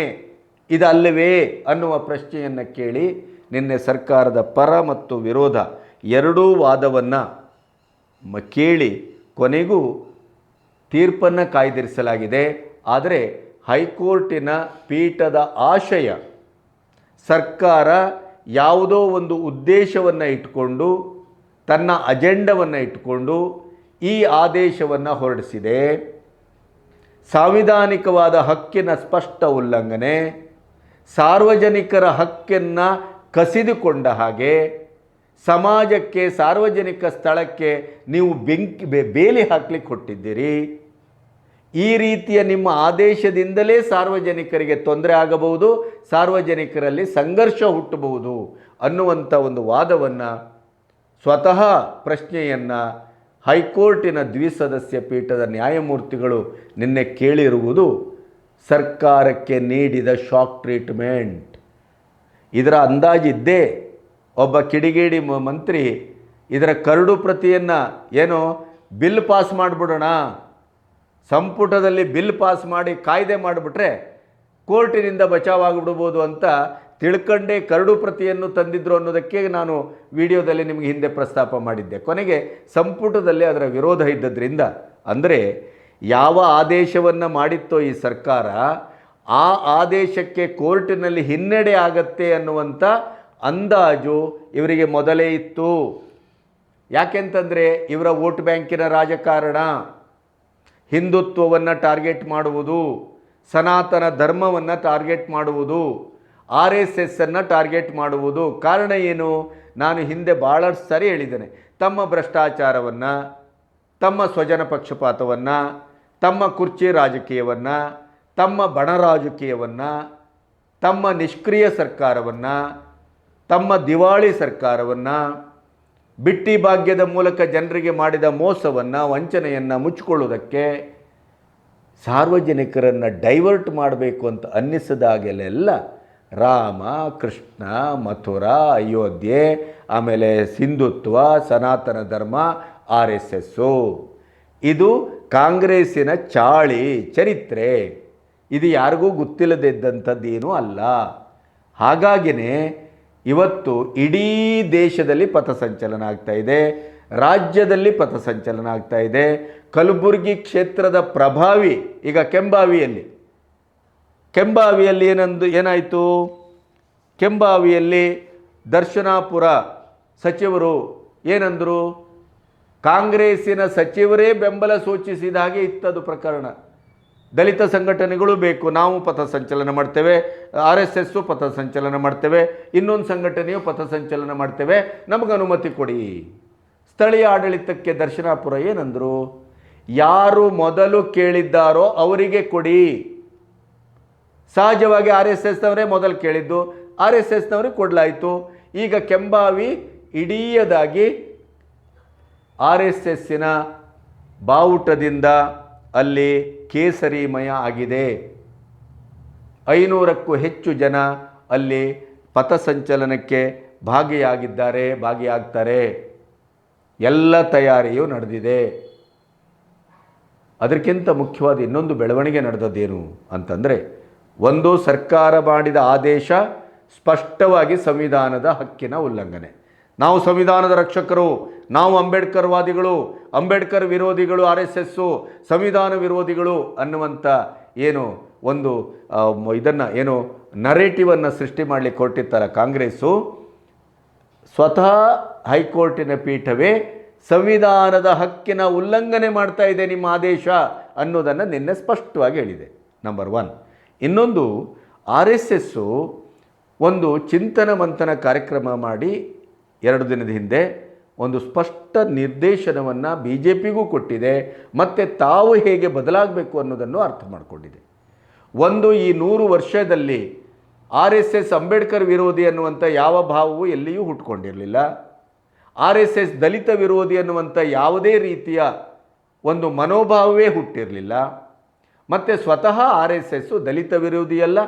ಇದಲ್ಲವೇ ಅನ್ನುವ ಪ್ರಶ್ನೆಯನ್ನು ಕೇಳಿ ನಿನ್ನೆ ಸರ್ಕಾರದ ಪರ ಮತ್ತು ವಿರೋಧ ಎರಡೂ ವಾದವನ್ನು ಮ ಕೇಳಿ ಕೊನೆಗೂ ತೀರ್ಪನ್ನು ಕಾಯ್ದಿರಿಸಲಾಗಿದೆ. ಆದರೆ ಹೈಕೋರ್ಟಿನ ಪೀಠದ ಆಶಯ ಸರ್ಕಾರ ಯಾವುದೋ ಒಂದು ಉದ್ದೇಶವನ್ನು ಇಟ್ಕೊಂಡು, ತನ್ನ ಅಜೆಂಡವನ್ನು ಇಟ್ಕೊಂಡು ಈ ಆದೇಶವನ್ನು ಹೊರಡಿಸಿದೆ. ಸಾಂವಿಧಾನಿಕವಾದ ಹಕ್ಕಿನ ಸ್ಪಷ್ಟ ಉಲ್ಲಂಘನೆ, ಸಾರ್ವಜನಿಕರ ಹಕ್ಕನ್ನು ಕಸಿದುಕೊಂಡ ಹಾಗೆ ಸಮಾಜಕ್ಕೆ, ಸಾರ್ವಜನಿಕ ಸ್ಥಳಕ್ಕೆ ನೀವು ಬೆಂಕಿ ಬೇಲಿ ಹಾಕ್ಲಿಕ್ಕೆ ಕೊಟ್ಟಿದ್ದೀರಿ. ಈ ರೀತಿಯ ನಿಮ್ಮ ಆದೇಶದಿಂದಲೇ ಸಾರ್ವಜನಿಕರಿಗೆ ತೊಂದರೆ ಆಗಬಹುದು, ಸಾರ್ವಜನಿಕರಲ್ಲಿ ಸಂಘರ್ಷ ಹುಟ್ಟಬಹುದು ಅನ್ನುವಂಥ ಒಂದು ವಾದವನ್ನು ಸ್ವತಃ ಪ್ರಶ್ನೆಯನ್ನು ಹೈಕೋರ್ಟಿನ ದ್ವಿಸದಸ್ಯ ಪೀಠದ ನ್ಯಾಯಮೂರ್ತಿಗಳು ನಿನ್ನೆ ಕೇಳಿರುವುದು ಸರ್ಕಾರಕ್ಕೆ ನೀಡಿದ ಶಾಕ್ ಟ್ರೀಟ್ಮೆಂಟ್. ಇದರ ಅಂದಾಜಿದ್ದೇ ಒಬ್ಬ ಕಿಡಿಗೇಡಿ ಮಂತ್ರಿ ಇದರ ಕರಡು ಪ್ರತಿಯನ್ನು ಏನು ಬಿಲ್ ಪಾಸ್ ಮಾಡಿಬಿಡೋಣ ಸಂಪುಟದಲ್ಲಿ ಬಿಲ್ ಪಾಸ್ ಮಾಡಿ ಕಾಯ್ದೆ ಮಾಡಿಬಿಟ್ರೆ ಕೋರ್ಟಿನಿಂದ ಬಚಾವಾಗಿಬಿಡ್ಬೋದು ಅಂತ ತಿಳ್ಕಂಡೇ ಕರಡು ಪ್ರತಿಯನ್ನು ತಂದಿದ್ರು ಅನ್ನೋದಕ್ಕೆ ನಾನು ವಿಡಿಯೋದಲ್ಲಿ ನಿಮಗೆ ಹಿಂದೆ ಪ್ರಸ್ತಾಪ ಮಾಡಿದ್ದೆ. ಕೊನೆಗೆ ಸಂಪುಟದಲ್ಲಿ ಅದರ ವಿರೋಧ ಇದ್ದದ್ರಿಂದ ಅಂದರೆ ಯಾವ ಆದೇಶವನ್ನು ಮಾಡಿತ್ತೋ ಈ ಸರ್ಕಾರ ಆ ಆದೇಶಕ್ಕೆ ಕೋರ್ಟಿನಲ್ಲಿ ಹಿನ್ನಡೆ ಆಗತ್ತೆ ಅನ್ನುವಂಥ ಅಂದಾಜು ಇವರಿಗೆ ಮೊದಲೇ ಇತ್ತು. ಯಾಕೆಂತಂದರೆ ಇವರ ವೋಟ್ ಬ್ಯಾಂಕಿನ ರಾಜಕಾರಣ. ಹಿಂದುತ್ವವನ್ನು ಟಾರ್ಗೆಟ್ ಮಾಡುವುದು, ಸನಾತನ ಧರ್ಮವನ್ನು ಟಾರ್ಗೆಟ್ ಮಾಡುವುದು, ಆರ್ ಎಸ್ ಎಸ್ಸನ್ನು ಟಾರ್ಗೆಟ್ ಮಾಡುವುದು. ಕಾರಣ ಏನು? ನಾನು ಹಿಂದೆ ಭಾಳಷ್ಟು ಸರಿ ಹೇಳಿದ್ದೇನೆ. ತಮ್ಮ ಭ್ರಷ್ಟಾಚಾರವನ್ನು, ತಮ್ಮ ಸ್ವಜನ ಪಕ್ಷಪಾತವನ್ನು, ತಮ್ಮ ಕುರ್ಚಿ ರಾಜಕೀಯವನ್ನು, ತಮ್ಮ ಬಣ ರಾಜಕೀಯವನ್ನು, ತಮ್ಮ ನಿಷ್ಕ್ರಿಯ ಸರ್ಕಾರವನ್ನು, ತಮ್ಮ ದಿವಾಳಿ ಸರ್ಕಾರವನ್ನು ಬಿಟ್ಟಿ ಭಾಗ್ಯದ ಮೂಲಕ ಜನರಿಗೆ ಮಾಡಿದ ಮೋಸವನ್ನು, ವಂಚನೆಯನ್ನು ಮುಚ್ಚಿಕೊಳ್ಳುವುದಕ್ಕೆ ಸಾರ್ವಜನಿಕರನ್ನು ಡೈವರ್ಟ್ ಮಾಡಬೇಕು ಅಂತ ಅನ್ನಿಸಿದಾಗಲೆಲ್ಲ ರಾಮ, ಕೃಷ್ಣ, ಮಥುರಾ, ಅಯೋಧ್ಯೆ, ಆಮೇಲೆ ಸಿಂಧುತ್ವ, ಸನಾತನ ಧರ್ಮ, ಆರ್ ಎಸ್ ಎಸ್ಸು. ಇದು ಕಾಂಗ್ರೆಸ್ಸಿನ ಚಾಳಿ ಚರಿತ್ರೆ. ಇದು ಯಾರಿಗೂ ಗೊತ್ತಿಲ್ಲದಿದ್ದಂಥದ್ದೇನೂ ಅಲ್ಲ. ಹಾಗಾಗಿನೇ ಇವತ್ತು ಇಡೀ ದೇಶದಲ್ಲಿ ಪಥಸಂಚಲನ ಆಗ್ತಾ ಇದೆ, ರಾಜ್ಯದಲ್ಲಿ ಪಥಸಂಚಲನ ಆಗ್ತಾ ಇದೆ. ಕಲಬುರಗಿ ಕ್ಷೇತ್ರದ ಪ್ರಭಾವಿ, ಈಗ ಕೆಂಬಾವಿಯಲ್ಲಿ. ಕೆಂಬಾವಿಯಲ್ಲಿ ಏನಂದು, ಏನಾಯಿತು? ಕೆಂಬಾವಿಯಲ್ಲಿ ದರ್ಶನಾಪುರ ಸಚಿವರು ಏನಂದರು? ಕಾಂಗ್ರೆಸ್ಸಿನ ಸಚಿವರೇ ಬೆಂಬಲ ಸೂಚಿಸಿದ ಹಾಗೆ ಇತ್ತದು ಪ್ರಕರಣ. ದಲಿತ ಸಂಘಟನೆಗಳು ಬೇಕು, ನಾವು ಪಥಸಂಚಲನ ಮಾಡ್ತೇವೆ, ಆರ್ ಎಸ್ ಎಸ್ಸು ಪಥಸಂಚಲನ ಮಾಡ್ತೇವೆ, ಇನ್ನೊಂದು ಸಂಘಟನೆಯು ಪಥಸಂಚಲನ ಮಾಡ್ತೇವೆ, ನಮಗೆ ಅನುಮತಿ ಕೊಡಿ. ಸ್ಥಳೀಯ ಆಡಳಿತಕ್ಕೆ ದರ್ಶನಾಪುರ ಏನಂದರು? ಯಾರು ಮೊದಲು ಕೇಳಿದ್ದಾರೋ ಅವರಿಗೆ ಕೊಡಿ. ಸಹಜವಾಗಿ ಆರ್ ಎಸ್ ಎಸ್ನವರೇ ಮೊದಲು ಕೇಳಿದ್ದು, ಆರ್ ಎಸ್ ಎಸ್ನವ್ರಿಗೆ ಕೊಡಲಾಯಿತು. ಈಗ ಕೆಂಬಾವಿ ಇಡೀಯದಾಗಿ ಆರ್ ಎಸ್ ಎಸ್ಸಿನ ಬಾವುಟದಿಂದ ಅಲ್ಲಿ ಕೇಸರಿಮಯ ಆಗಿದೆ. ಐನೂರಕ್ಕೂ ಹೆಚ್ಚು ಜನ ಅಲ್ಲಿ ಪಥಸಂಚಲನಕ್ಕೆ ಭಾಗಿಯಾಗಿದ್ದಾರೆ, ಭಾಗಿಯಾಗ್ತಾರೆ. ಎಲ್ಲ ತಯಾರಿಯು ನಡೆದಿದೆ. ಅದಕ್ಕಿಂತ ಮುಖ್ಯವಾದ ಇನ್ನೊಂದು ಬೆಳವಣಿಗೆ ನಡೆದದ್ದೇನು ಅಂತಂದರೆ, ಒಂದು ಸರ್ಕಾರ ಮಾಡಿದ ಆದೇಶ ಸ್ಪಷ್ಟವಾಗಿ ಸಂವಿಧಾನದ ಹಕ್ಕಿನ ಉಲ್ಲಂಘನೆ. ನಾವು ಸಂವಿಧಾನದ ರಕ್ಷಕರು, ನಾವು ಅಂಬೇಡ್ಕರ್ ವಾದಿಗಳು ಅಂಬೇಡ್ಕರ್ ವಿರೋಧಿಗಳು, ಆರ್ ಎಸ್ ಎಸ್ಸು, ಸಂವಿಧಾನ ವಿರೋಧಿಗಳು ಅನ್ನುವಂಥ ಏನು ಒಂದು ಇದನ್ನು ಏನು ನರೇಟಿವನ್ನು ಸೃಷ್ಟಿ ಮಾಡಲಿಕ್ಕೆ ಕೊಟ್ಟಿರ್ತಾರೆ ಕಾಂಗ್ರೆಸ್ಸು. ಸ್ವತಃ ಹೈಕೋರ್ಟಿನ ಪೀಠವೇ ಸಂವಿಧಾನದ ಹಕ್ಕಿನ ಉಲ್ಲಂಘನೆ ಮಾಡ್ತಾ ಇದೆ ನಿಮ್ಮ ಆದೇಶ ಅನ್ನೋದನ್ನು ನಿನ್ನೆ ಸ್ಪಷ್ಟವಾಗಿ ಹೇಳಿದೆ, ನಂಬರ್ ಒನ್. ಇನ್ನೊಂದು, ಆರ್ ಎಸ್ ಎಸ್ಸು ಒಂದು ಚಿಂತನ ಮಂಥನ ಕಾರ್ಯಕ್ರಮ ಮಾಡಿ ಎರಡು ದಿನದ ಹಿಂದೆ ಒಂದು ಸ್ಪಷ್ಟ ನಿರ್ದೇಶನವನ್ನು ಬಿ ಜೆ ಪಿಗೂ ಕೊಟ್ಟಿದೆ, ಮತ್ತು ತಾವು ಹೇಗೆ ಬದಲಾಗಬೇಕು ಅನ್ನೋದನ್ನು ಅರ್ಥ ಮಾಡಿಕೊಂಡಿದೆ. ಒಂದು ಈ ನೂರು ವರ್ಷದಲ್ಲಿ ಆರ್ ಎಸ್ ಎಸ್ ಅಂಬೇಡ್ಕರ್ ವಿರೋಧಿ ಅನ್ನುವಂಥ ಯಾವ ಭಾವವೂ ಎಲ್ಲಿಯೂ ಹುಟ್ಕೊಂಡಿರಲಿಲ್ಲ. ಆರ್ ಎಸ್ ಎಸ್ ದಲಿತ ವಿರೋಧಿ ಅನ್ನುವಂಥ ಯಾವುದೇ ರೀತಿಯ ಒಂದು ಮನೋಭಾವವೇ ಹುಟ್ಟಿರಲಿಲ್ಲ. ಮತ್ತು ಸ್ವತಃ ಆರ್ ಎಸ್ ಎಸ್ಸು ದಲಿತ ವಿರೋಧಿಯಲ್ಲ,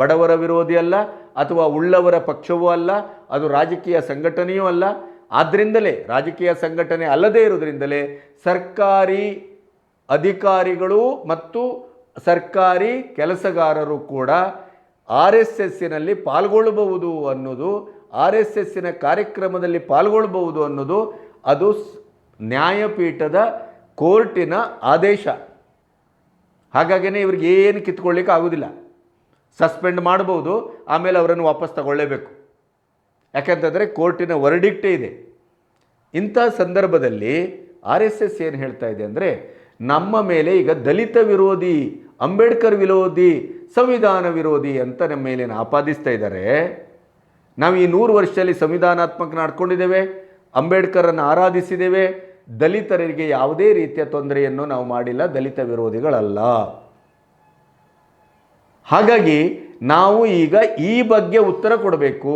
ಬಡವರ ವಿರೋಧಿ ಅಲ್ಲ ಅಥವಾ ಉಳ್ಳವರ ಪಕ್ಷವೂ ಅಲ್ಲ, ಅದು ರಾಜಕೀಯ ಸಂಘಟನೆಯೂ ಅಲ್ಲ. ಆದ್ದರಿಂದಲೇ ರಾಜಕೀಯ ಸಂಘಟನೆ ಅಲ್ಲದೇ ಇರೋದ್ರಿಂದಲೇ ಸರ್ಕಾರಿ ಅಧಿಕಾರಿಗಳು ಮತ್ತು ಸರ್ಕಾರಿ ಕೆಲಸಗಾರರು ಕೂಡ ಆರ್ ಎಸ್ ಎಸ್ಸಿನಲ್ಲಿ ಪಾಲ್ಗೊಳ್ಳಬಹುದು ಅನ್ನೋದು, ಆರ್ ಎಸ್ ಎಸ್ಸಿನ ಕಾರ್ಯಕ್ರಮದಲ್ಲಿ ಪಾಲ್ಗೊಳ್ಳಬಹುದು ಅನ್ನೋದು ಅದು ನ್ಯಾಯಪೀಠದ ಕೋರ್ಟಿನ ಆದೇಶ. ಹಾಗಾಗಿನೇ ಇವ್ರಿಗೆ ಏನು ಕಿತ್ಕೊಳ್ಳಿಕ್ಕೆ ಆಗೋದಿಲ್ಲ. ಸಸ್ಪೆಂಡ್ ಮಾಡ್ಬೋದು ಆಮೇಲೆ ಅವರನ್ನು ವಾಪಸ್ ತಗೊಳ್ಳೇಬೇಕು. ಯಾಕೆಂತಂದರೆ ಕೋರ್ಟಿನ ವರ್ಡಿಕ್ಟೇ ಇದೆ. ಇಂಥ ಸಂದರ್ಭದಲ್ಲಿ ಆರ್ ಎಸ್ ಎಸ್ ಏನು ಹೇಳ್ತಾ ಇದೆ ಅಂದರೆ, ನಮ್ಮ ಮೇಲೆ ಈಗ ದಲಿತ ವಿರೋಧಿ, ಅಂಬೇಡ್ಕರ್ ವಿರೋಧಿ, ಸಂವಿಧಾನ ವಿರೋಧಿ ಅಂತ ನಮ್ಮ ಮೇಲೆ ಆಪಾದಿಸ್ತಾ ಇದ್ದಾರೆ. ನಾವು ಈ ನೂರು ವರ್ಷದಲ್ಲಿ ಸಂವಿಧಾನಾತ್ಮಕ ನಡ್ಕೊಂಡಿದ್ದೇವೆ, ಅಂಬೇಡ್ಕರನ್ನು ಆರಾಧಿಸಿದ್ದೇವೆ, ದಲಿತರಿಗೆ ಯಾವುದೇ ರೀತಿಯ ತೊಂದರೆಯನ್ನು ನಾವು ಮಾಡಿಲ್ಲ, ದಲಿತ ವಿರೋಧಿಗಳಲ್ಲ. ಹಾಗಾಗಿ ನಾವು ಈಗ ಈ ಬಗ್ಗೆ ಉತ್ತರ ಕೊಡಬೇಕು.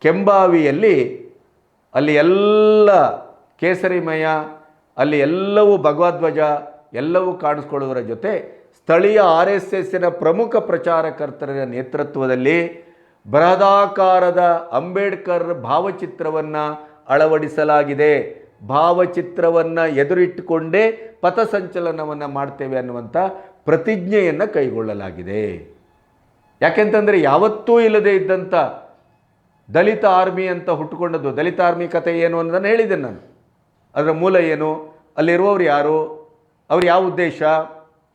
ಕೆಂಬಾವಿಯಲ್ಲಿ ಅಲ್ಲಿ ಎಲ್ಲ ಕೇಸರಿಮಯ, ಅಲ್ಲಿ ಎಲ್ಲವೂ ಭಗವದ್ವಜ, ಎಲ್ಲವೂ ಕಾಣಿಸ್ಕೊಳ್ಳುವುದರ ಜೊತೆ ಸ್ಥಳೀಯ ಆರ್ ಎಸ್ ಎಸ್ಸಿನ ಪ್ರಮುಖ ಪ್ರಚಾರಕರ್ತರ ನೇತೃತ್ವದಲ್ಲಿ ಬೃಹದಾಕಾರದ ಅಂಬೇಡ್ಕರ್ ಭಾವಚಿತ್ರವನ್ನು ಅಳವಡಿಸಲಾಗಿದೆ. ಭಾವಚಿತ್ರವನ್ನು ಎದುರಿಟ್ಟುಕೊಂಡೇ ಪಥಸಂಚಲನವನ್ನು ಮಾಡ್ತೇವೆ ಅನ್ನುವಂಥ ಪ್ರತಿಜ್ಞೆಯನ್ನು ಕೈಗೊಳ್ಳಲಾಗಿದೆ. ಯಾಕೆಂತಂದರೆ ಯಾವತ್ತೂ ಇಲ್ಲದೆ ಇದ್ದಂಥ ದಲಿತ ಆರ್ಮಿ ಅಂತ ಹುಟ್ಟುಕೊಂಡದ್ದು, ದಲಿತ ಆರ್ಮಿ ಕಥೆ ಏನು ಅನ್ನೋದನ್ನು ಹೇಳಿದೆ ನಾನು. ಅದರ ಮೂಲ ಏನು? ಅಲ್ಲಿರುವವರು ಯಾರು? ಅವ್ರ ಯಾವ ಉದ್ದೇಶ?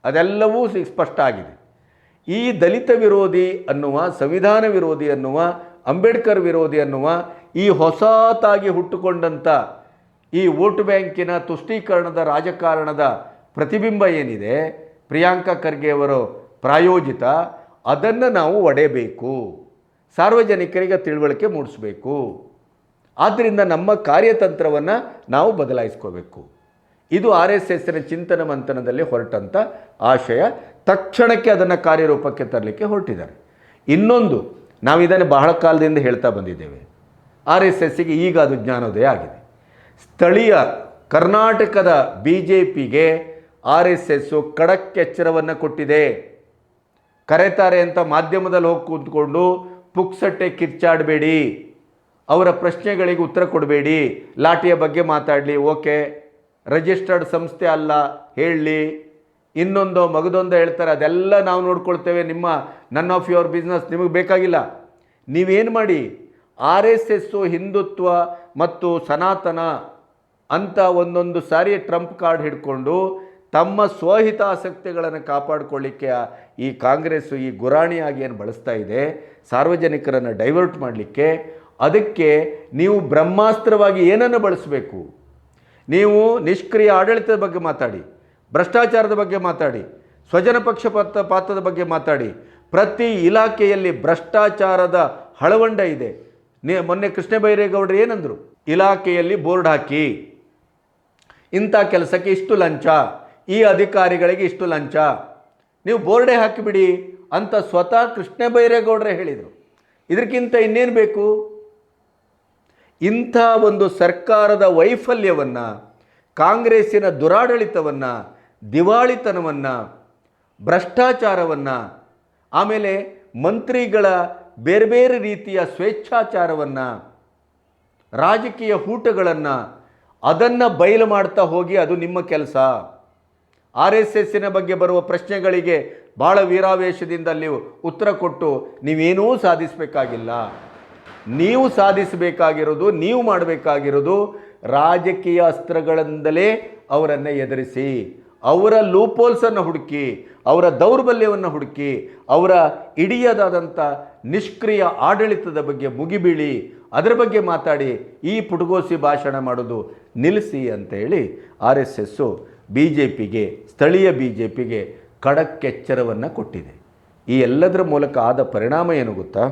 ಅದೆಲ್ಲವೂ ಸ್ಪಷ್ಟ ಆಗಿದೆ. ಈ ದಲಿತ ವಿರೋಧಿ ಅನ್ನುವ, ಸಂವಿಧಾನ ವಿರೋಧಿ ಅನ್ನುವ, ಅಂಬೇಡ್ಕರ್ ವಿರೋಧಿ ಅನ್ನುವ, ಈ ಹೊಸತಾಗಿ ಹುಟ್ಟುಕೊಂಡಂಥ ಈ ವೋಟ್ ಬ್ಯಾಂಕಿನ ತುಷ್ಟೀಕರಣದ ರಾಜಕಾರಣದ ಪ್ರತಿಬಿಂಬ ಏನಿದೆ? ಪ್ರಿಯಾಂಕಾ ಖರ್ಗೆಯವರು ಪ್ರಾಯೋಜಿತ ಅದನ್ನು ನಾವು ಒಡೆಯಬೇಕು. ಸಾರ್ವಜನಿಕರಿಗೆ ತಿಳುವಳಿಕೆ ಮೂಡಿಸಬೇಕು. ಆದ್ದರಿಂದ ನಮ್ಮ ಕಾರ್ಯತಂತ್ರವನ್ನು ನಾವು ಬದಲಾಯಿಸ್ಕೋಬೇಕು. ಇದು ಆರ್ ಎಸ್ ಎಸ್ನ ಚಿಂತನ ಮಂಥನದಲ್ಲಿ ಹೊರಟಂಥ ಆಶಯ. ತಕ್ಷಣಕ್ಕೆ ಅದನ್ನು ಕಾರ್ಯರೂಪಕ್ಕೆ ತರಲಿಕ್ಕೆ ಹೊರಟಿದ್ದಾರೆ. ಇನ್ನೊಂದು, ನಾವು ಇದನ್ನು ಬಹಳ ಕಾಲದಿಂದ ಹೇಳ್ತಾ ಬಂದಿದ್ದೇವೆ. ಆರ್ ಎಸ್ ಎಸ್ಸಿಗೆ ಈಗ ಅದು ಜ್ಞಾನೋದಯ ಆಗಿದೆ. ಸ್ಥಳೀಯ ಕರ್ನಾಟಕದ ಬಿ ಜೆ ಪಿಗೆ ಆರ್ ಎಸ್ ಎಸ್ಸು ಖಡಕ್ ಎಚ್ಚರವನ್ನು ಕೊಟ್ಟಿದೆ. ಕರೆತಾರೆ ಅಂತ ಮಾಧ್ಯಮದಲ್ಲಿ ಹೋಗಿ ಕೂತ್ಕೊಂಡು ಪುಕ್ಸಟ್ಟೆ ಕಿರ್ಚಾಡಬೇಡಿ. ಅವರ ಪ್ರಶ್ನೆಗಳಿಗೆ ಉತ್ತರ ಕೊಡಬೇಡಿ. ಲಾಠಿಯ ಬಗ್ಗೆ ಮಾತಾಡಲಿ. ಓಕೆ. ರಿಜಿಸ್ಟರ್ಡ್ ಸಂಸ್ಥೆ ಅಲ್ಲ. ಹೇಳಲಿ ಇನ್ನೊಂದು ಮಗದೊಂದು ಹೇಳ್ತಾರೆ. ಅದೆಲ್ಲ ನಾವು ನೋಡ್ಕೊಳ್ತೇವೆ. ನಿಮ್ಮ ನನ್ ಆಫ್ ಯುವರ್ ಬಿಸ್ನೆಸ್ ನಿಮಗೆ ಬೇಕಾಗಿಲ್ಲ. ನೀವೇನು ಮಾಡಿ? ಆರ್ ಎಸ್ ಎಸ್ಸು ಹಿಂದುತ್ವ ಮತ್ತು ಸನಾತನ ಅಂತ ಒಂದೊಂದು ಸಾರಿ ಟ್ರಂಪ್ ಕಾರ್ಡ್ ಹಿಡ್ಕೊಂಡು ತಮ್ಮ ಸ್ವಹಿತಾಸಕ್ತಿಗಳನ್ನು ಕಾಪಾಡಿಕೊಳ್ಳಿಕ್ಕೆ ಈ ಕಾಂಗ್ರೆಸ್ಸು ಈ ಗುರಾಣಿಯಾಗಿ ಏನು ಬಳಸ್ತಾ ಇದೆ, ಸಾರ್ವಜನಿಕರನ್ನು ಡೈವರ್ಟ್ ಮಾಡಲಿಕ್ಕೆ ಅದಕ್ಕೆ ನೀವು ಬ್ರಹ್ಮಾಸ್ತ್ರವಾಗಿ ಏನನ್ನು ಬಳಸಬೇಕು? ನೀವು ನಿಷ್ಕ್ರಿಯ ಆಡಳಿತದ ಬಗ್ಗೆ ಮಾತಾಡಿ, ಭ್ರಷ್ಟಾಚಾರದ ಬಗ್ಗೆ ಮಾತಾಡಿ, ಸ್ವಜನ ಪಕ್ಷಪಾತ ಪಾತ್ರದ ಬಗ್ಗೆ ಮಾತಾಡಿ, ಪ್ರತಿ ಇಲಾಖೆಯಲ್ಲಿ ಭ್ರಷ್ಟಾಚಾರದ ಹಳವಂಡ ಇದೆ. ನೀ, ಮೊನ್ನೆ ಕೃಷ್ಣ ಬೈರೇಗೌಡರು ಏನಂದರು? ಇಲಾಖೆಯಲ್ಲಿ ಬೋರ್ಡ್ ಹಾಕಿ. ಇಂಥ ಕೆಲಸಕ್ಕೆ ಇಷ್ಟು ಲಂಚ. ಈ ಅಧಿಕಾರಿಗಳಿಗೆ ಇಷ್ಟು ಲಂಚ. ನೀವು ಬೋರ್ಡೆ ಹಾಕಿಬಿಡಿ ಅಂತ ಸ್ವತಃ ಕೃಷ್ಣ ಬೈರೇಗೌಡರೇ ಹೇಳಿದರು. ಇದಕ್ಕಿಂತ ಇನ್ನೇನು ಬೇಕು? ಇಂಥ ಒಂದು ಸರ್ಕಾರದ ವೈಫಲ್ಯವನ್ನು, ಕಾಂಗ್ರೆಸ್ಸಿನ ದುರಾಡಳಿತವನ್ನು, ದಿವಾಳಿತನವನ್ನು, ಭ್ರಷ್ಟಾಚಾರವನ್ನು, ಆಮೇಲೆ ಮಂತ್ರಿಗಳ ಬೇರೆ ಬೇರೆ ರೀತಿಯ ಸ್ವೇಚ್ಛಾಚಾರವನ್ನು, ರಾಜಕೀಯ ಹೂಟಗಳನ್ನು ಅದನ್ನು ಬಯಲು ಮಾಡ್ತಾ ಹೋಗಿ ಅದು ನಿಮ್ಮ ಕೆಲಸ. ಆರ್ ಎಸ್ ಎಸ್ಸಿನ ಬಗ್ಗೆ ಬರುವ ಪ್ರಶ್ನೆಗಳಿಗೆ ಭಾಳ ವೀರಾವೇಶದಿಂದ ನೀವು ಉತ್ತರ ಕೊಟ್ಟು ನೀವೇನೂ ಸಾಧಿಸಬೇಕಾಗಿಲ್ಲ. ನೀವು ಸಾಧಿಸಬೇಕಾಗಿರೋದು, ನೀವು ಮಾಡಬೇಕಾಗಿರೋದು ರಾಜಕೀಯ ಅಸ್ತ್ರಗಳಿಂದಲೇ ಅವರನ್ನು ಎದುರಿಸಿ, ಅವರ ಲೂಪೋಲ್ಸನ್ನು ಹುಡುಕಿ, ಅವರ ದೌರ್ಬಲ್ಯವನ್ನು ಹುಡುಕಿ, ಅವರ ಇಡಿಯದಾದಂಥ ನಿಷ್ಕ್ರಿಯ ಆಡಳಿತದ ಬಗ್ಗೆ ಮುಗಿಬೀಳಿ, ಅದರ ಬಗ್ಗೆ ಮಾತಾಡಿ ಈ ಪುಟಗೋಸಿ ಭಾಷಣ ಮಾಡೋದು ನಿಲ್ಲಿಸಿ ಅಂತೇಳಿ R S S B J ಪಿಗೆ ಸ್ಥಳೀಯ ಬಿ ಜೆ ಪಿಗೆ ಖಡಕ್ ಕೊಟ್ಟಿದೆ. ಈ ಎಲ್ಲದರ ಮೂಲಕ ಆದ ಪರಿಣಾಮ ಏನು ಗೊತ್ತಾ?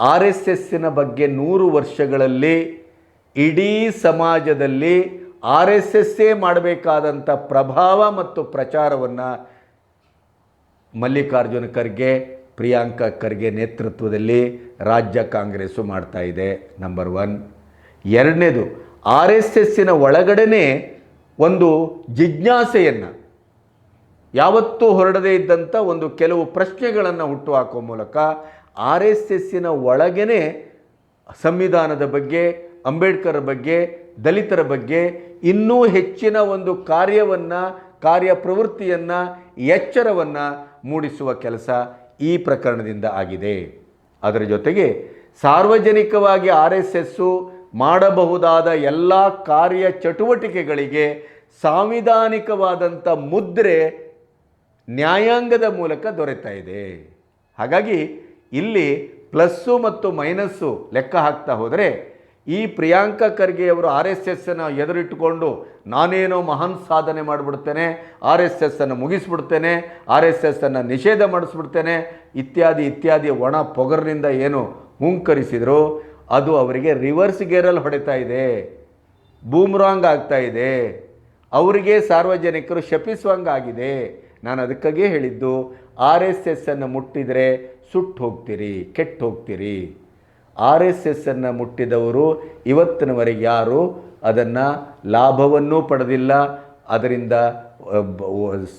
ಆರ್ ಎಸ್ ಎಸ್ಸಿನ ಬಗ್ಗೆ ನೂರು ವರ್ಷಗಳಲ್ಲಿ ಇಡೀ ಸಮಾಜದಲ್ಲಿ ಆರ್ ಎಸ್ ಎಸ್ಸೇ ಮಾಡಬೇಕಾದಂಥ ಪ್ರಭಾವ ಮತ್ತು ಪ್ರಚಾರವನ್ನು ಮಲ್ಲಿಕಾರ್ಜುನ ಖರ್ಗೆ, ಪ್ರಿಯಾಂಕಾ ಖರ್ಗೆ ನೇತೃತ್ವದಲ್ಲಿ ರಾಜ್ಯ ಕಾಂಗ್ರೆಸ್ಸು ಇದೆ ನಂಬರ್ ಒನ್ ಎರಡನೇದು, ಆರ್ ಎಸ್ ಎಸ್ಸಿನ ಒಳಗಡೆನೇ ಒಂದು ಜಿಜ್ಞಾಸೆಯನ್ನು ಯಾವತ್ತೂ ಹೊರಡದೇ ಇದ್ದಂಥ ಒಂದು ಕೆಲವು ಪ್ರಶ್ನೆಗಳನ್ನು ಹುಟ್ಟುಹಾಕುವ ಮೂಲಕ ಆರ್ ಎಸ್ ಎಸ್ಸಿನ ಒಳಗೇ ಸಂವಿಧಾನದ ಬಗ್ಗೆ, ಅಂಬೇಡ್ಕರ್ ಬಗ್ಗೆ, ದಲಿತರ ಬಗ್ಗೆ ಇನ್ನೂ ಹೆಚ್ಚಿನ ಒಂದು ಕಾರ್ಯವನ್ನು ಕಾರ್ಯ ಪ್ರವೃತ್ತಿಯನ್ನು ಎಚ್ಚರವನ್ನು ಮೂಡಿಸುವ ಕೆಲಸ ಈ ಪ್ರಕರಣದಿಂದ ಆಗಿದೆ. ಅದರ ಜೊತೆಗೆ ಸಾರ್ವಜನಿಕವಾಗಿ ಆರ್ ಎಸ್ ಎಸ್ಸು ಮಾಡಬಹುದಾದ ಎಲ್ಲ ಕಾರ್ಯ ಚಟುವಟಿಕೆಗಳಿಗೆ ಸಾಂವಿಧಾನಿಕವಾದಂಥ ಮುದ್ರೆ ನ್ಯಾಯಾಂಗದ ಮೂಲಕ ದೊರೆತಾ ಇದೆ. ಹಾಗಾಗಿ ಇಲ್ಲಿ ಪ್ಲಸ್ಸು ಮತ್ತು ಮೈನಸ್ಸು ಲೆಕ್ಕ ಹಾಕ್ತಾ ಹೋದರೆ ಈ ಪ್ರಿಯಾಂಕಾ ಖರ್ಗೆ ಅವರು ಆರ್ ಎಸ್ ಎಸ್ಸನ್ನು ಎದುರಿಟ್ಟುಕೊಂಡು ನಾನೇನೋ ಮಹಾನ್ ಸಾಧನೆ ಮಾಡಿಬಿಡ್ತೇನೆ, ಆರ್ ಎಸ್ ಎಸ್ಸನ್ನು ಮುಗಿಸ್ಬಿಡ್ತೇನೆ, ಆರ್ ಎಸ್ ಎಸ್ಸನ್ನು ನಿಷೇಧ ಮಾಡಿಸ್ಬಿಡ್ತೇನೆ, ಇತ್ಯಾದಿ ಇತ್ಯಾದಿ ಒಣ ಪೊಗರಿನಿಂದ ಏನು ಹುಂಕರಿಸಿದ್ರು. ಅದು ಅವರಿಗೆ ರಿವರ್ಸ್ ಗೇರಲ್ಲಿ ಹೊಡಿತಾ ಇದೆ. ಬೂಮ್ರಾಂಗ್ ಆಗ್ತಾ ಇದೆ. ಅವರಿಗೆ ಸಾರ್ವಜನಿಕರು ಶಪಿಸುವಂಗಾಗಿದೆ ನಾನು ಅದಕ್ಕಾಗಿ ಹೇಳಿದ್ದು ಆರ್ ಎಸ್ ಎಸ್ಸನ್ನು ಮುಟ್ಟಿದರೆ ಸುಟ್ಟು ಹೋಗ್ತೀರಿ, ಕೆಟ್ಟು ಹೋಗ್ತೀರಿ. ಆರ್ ಎಸ್ ಎಸ್ಸನ್ನು ಮುಟ್ಟಿದವರು ಇವತ್ತಿನವರೆಗೆ ಯಾರು? ಅದನ್ನು ಲಾಭವನ್ನೂ ಪಡೆದಿಲ್ಲ. ಅದರಿಂದ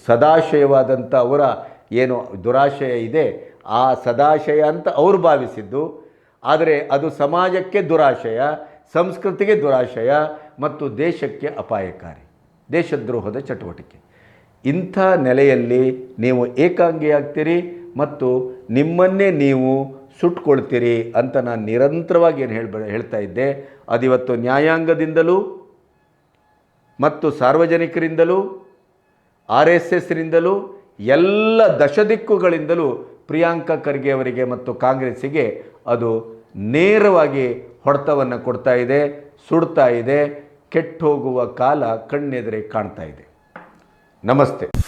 ಸದಾಶಯವಾದಂಥ ಅವರ ಏನು ದುರಾಶಯ ಇದೆ, ಆ ಸದಾಶಯ ಅಂತ ಅವರು ಭಾವಿಸಿದ್ದು. ಆದರೆ ಅದು ಸಮಾಜಕ್ಕೆ ದುರಾಶಯ, ಸಂಸ್ಕೃತಿಗೆ ದುರಾಶಯ ಮತ್ತು ದೇಶಕ್ಕೆ ಅಪಾಯಕಾರಿ, ದೇಶದ್ರೋಹದ ಚಟುವಟಿಕೆ. ಇಂಥ ನೆಲೆಯಲ್ಲಿ ನೀವು ಏಕಾಂಗಿಯಾಗ್ತೀರಿ ಮತ್ತು ನಿಮ್ಮನ್ನೇ ನೀವು ಸುಟ್ಕೊಳ್ತೀರಿ ಅಂತ ನಾನು ನಿರಂತರವಾಗಿ ಏನು ಹೇಳ್ಬ, ಹೇಳ್ತಾ ಇದ್ದೆ. ಅದಿವತ್ತು ನ್ಯಾಯಾಂಗದಿಂದಲೂ ಮತ್ತು ಸಾರ್ವಜನಿಕರಿಂದಲೂ, ಆರ್ ಎಸ್ ಎಸ್ರಿಂದಲೂ, ಎಲ್ಲ ದಶದಿಕ್ಕುಗಳಿಂದಲೂ ಪ್ರಿಯಾಂಕಾ ಖರ್ಗೆ ಅವರಿಗೆ ಮತ್ತು ಕಾಂಗ್ರೆಸ್ಸಿಗೆ ಅದು ನೇರವಾಗಿ ಹೊಡೆತವನ್ನು ಕೊಡ್ತಾ ಇದೆ ಸುಡ್ತಾ ಇದೆ ಕೆಟ್ಟು ಹೋಗುವ ಕಾಲ ಕಣ್ಣೆದುರೆ ಕಾಣ್ತಾ ಇದೆ. ನಮಸ್ತೆ.